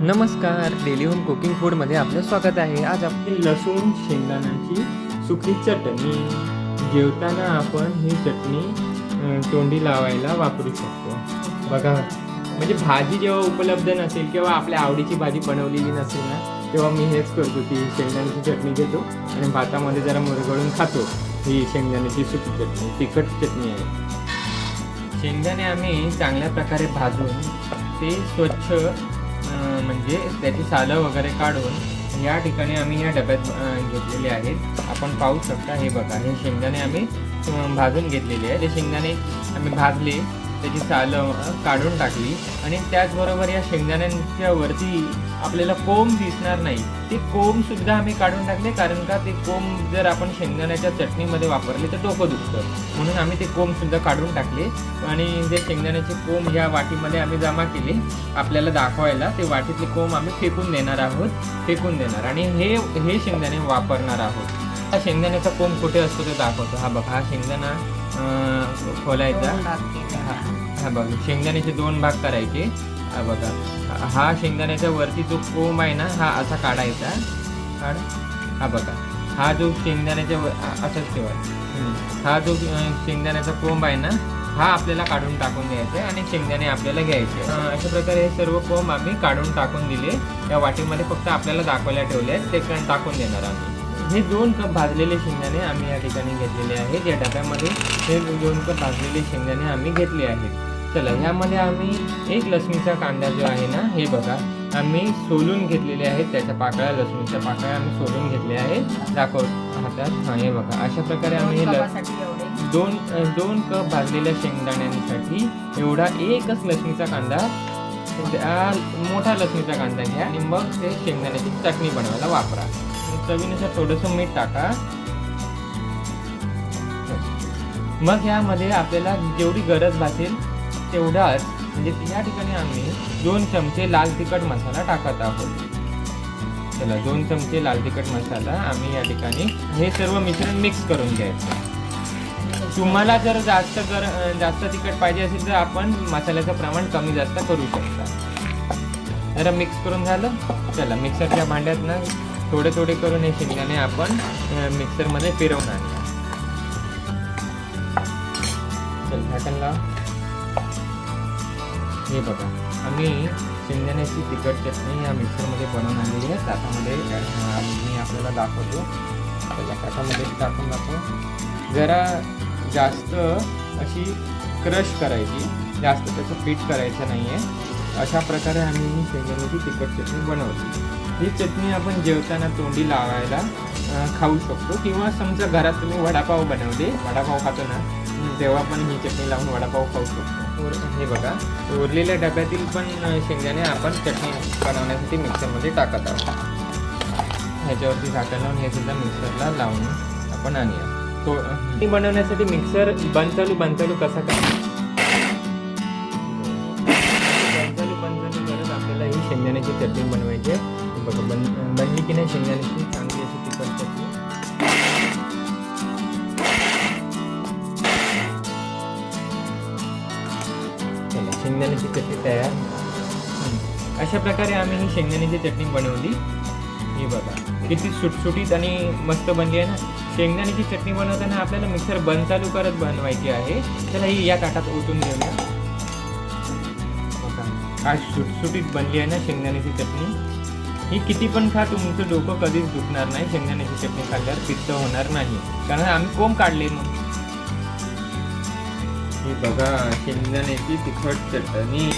नमस्कार daily home cooking फूडमध्ये आपलं स्वागत आहे. आज आपली लसूण शेंगदाण्याची सुकी चटणी. जेवताना आपण ही चटणी तोंडी लावायला वापरू शकतो. बघा म्हणजे भाजी जेव्हा उपलब्ध नसेल किंवा आपल्या आवडीची भाजी बनवलेली नसेल ना तेव्हा मी हेच करतो की शेंगदाण्याची चटणी घेतो आणि भातामध्ये जरा मुरगळून खातो. ही शेंगदाण्याची सुकी चटणी तिखट चटणी आहे. शेंगदाणे आम्ही चांगल्या प्रकारे भाजून ते स्वच्छ म्हणजे त्याची सालं वगैरे काढून या ठिकाणी आम्ही या डब्यात घेतलेले आहेत. आपण पाहू शकता हे बघा हे शेंगदाणे आम्ही भाजून घेतलेले आहे ते शेंगदाणे आम्ही भाजले. त्याची साल काढून टाकली. आणि त्याचबरोबर या शेंगदाण्यांच्या वरती आपल्याला कोंब दिसणार नाही. ते कोंब सुद्धा आम्ही काढून टाकले कारण का ते कोंब जर आपण शेंगदाण्याच्या चटणीमध्ये वापरले तर डोकं दुखतं. म्हणून आम्ही ते कोंब सुद्धा काढून टाकले. आणि जे शेंगदाण्याचे कोंब ह्या वाटीमध्ये आम्ही जमा केले आपल्याला दाखवायला ते वाटीतले कोंब आम्ही फेकून देणार आहोत फेकून देणार. आणि हे हे शेंगदाणे वापरणार आहोत. हा शेंगदाण्याचा कोंब कुठे असतो ते दाखवतो. हा बघा हा शेंगदाणा खोलायचा हा हा बघा शेंगदाण्याचे दोन भाग करायचे. हा बघा हा- शेंगदाण्याच्या वरती जो कोंब आहे ना हा असा काढायचा. काढ हा बघा हा जो शेंगदाण्याच्या असाच ठेवा. हा जो शेंगदाण्याचा कोंब आहे ना हा आपल्याला काढून टाकून द्यायचा आहे आणि शेंगदाणे आपल्याला घ्यायचे. अशा प्रकारे हे सर्व कोंब आम्ही काढून टाकून दिले. या वाटीमध्ये फक्त आपल्याला दाखवायला ठेवले आहेत ते टाकून देणार आम्ही. हे दोन कप भाजलेले शेंगदाणे आम्ही या ठिकाणी घेतलेले आहेत. या डब्यामध्ये हे दोन कप भाजलेले शेंगदाणे आम्ही घेतले आहेत. चला ह्यामध्ये आम्ही एक लसणीचा कांदा जो आहे ना हे बघा. आम्ही सोलून घेतलेले आहेत. त्याच्या पाकळ्या लसणीच्या पाकळ्या आम्ही सोलून घेतल्या आहेत. दाखव हातात. हां हे बघा. अशा प्रकारे आम्ही हे दोन दोन कप भाजलेल्या शेंगदाण्यांसाठी एवढा एकच लसणीचा कांदा त्या मोठा लसणीचा कांदा घ्या. आणि मग ते शेंगदाण्याची चटणी बनवायला वापरा. चवीनुसार थोडंसं मीठ टाका. मग यामध्ये आपल्याला जेवढी गरज भासेल तेवढाच म्हणजे या ठिकाणी आम्ही दोन चमचे लाल तिखट मसाला टाकत आहोत. चला दोन चमचे लाल तिखट मसाला आम्ही या ठिकाणी हे सर्व मिश्रण मिक्स करून घ्यायचं. तुम्हाला जर जास्त कर जास्त तिखट पाहिजे असेल तर आपण मसाल्याचं प्रमाण कमी जास्त करू शकता. जरा मिक्स करून झालं? चला मिक्सरच्या भांड्यात ना थोडे थोडे करून हे शेंगदाणे आपण मिक्सरमध्ये फिरवून आणलं चल झाकण लाव. हे बघा आम्ही शेंगदाण्याची तिखट चटणी या मिक्सरमध्ये बनवून आणलेली आहे. ताटामध्ये मी आपल्याला दाखवतो. आपल्याला ताटामध्ये टाकून दाखव जरा जास्त अशी क्रश करायची. जास्त त्याचं पीठ करायचं नाही आहे अशा प्रकारे आम्ही शेंगदाण्याची तिखट चटणी बनवते ही चटणी आपण जेवताना तोंडी लावायला खाऊ शकतो. किंवा समजा घरात तुम्ही वडापाव बनवले वडापाव खातो ना तेव्हा पण ही चटणी लावून वडापाव खाऊ शकतो. हे बघा उरलेल्या डब्यातील पण शेंगदाणे आपण चटणी बनवण्यासाठी मिक्सरमध्ये टाकत आहोत. ह्याच्यावरती झाकण लावून हे सुद्धा मिक्सरला लावून आपण आणूया. तो ती बनवण्यासाठी मिक्सर बंद चालू बंद चालू कसा काय? बंद चालू बंद चालू करत आपल्याला ही शेंगदाण्याची चटणी बनवायची आहे. बघा बन बनली की नाही शेंगदाण्याची चांगली अशी तिखट चटणी. चला शेंगदाण्याची चटणी तयार. अशा प्रकारे आम्ही ही शेंगदाण्याची चटणी बनवली. ही बघा. किती सुटसुटीत आणि मस्त बनली आहे ना. शेंगदाण्याची चटणी बनवताना आपल्याला मिक्सर बंद चालू करत बनवायची आहे. चला ही या ताटात ओतून घेऊया. आज काय सुटसुटीत बनली आहे ना शेंगदाण्याची चटणी. ही किती पण खा तुमचं डोकं कधीच दुखणार नाही. शेंगदाण्याची चटणी खाल्ल्यावर पित्त होणार नाही. कारण आम्ही कोंब काढले मग. ही बघा शेंगदाण्याची तिखट चटणी.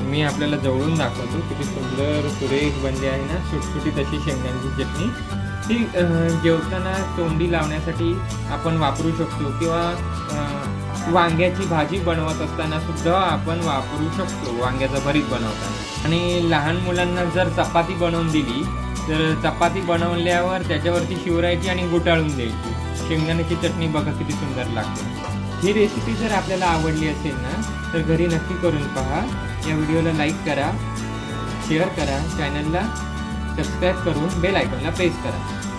मी आपल्याला जवळून दाखवतो किती सुंदर सुरेख बनली आहे ना सुटसुटीत अशी शेंगदाण्याची चटणी. ती जेवताना तोंडी लावण्यासाठी आपण वापरू शकतो किंवा वांग्याची भाजी बनवत असताना सुद्धा आपण वापरू शकतो वांग्याचं भरीत बनवताना. आणि लहान मुलांना जर चपाती बनवून दिली तर चपाती बनवल्यावर त्याच्यावरती शिवरायची आणि गुटाळून द्यायची. शेंगदाण्याची चटणी बघा किती सुंदर लागते. ही रेसिपी जर आपल्याला आवडली असेल ना तर घरी नक्की करून पहा. या व्हिडिओला लाईक करा शेअर करा चॅनलला सबस्क्राईब करून बेल आयकॉनला प्रेस करा.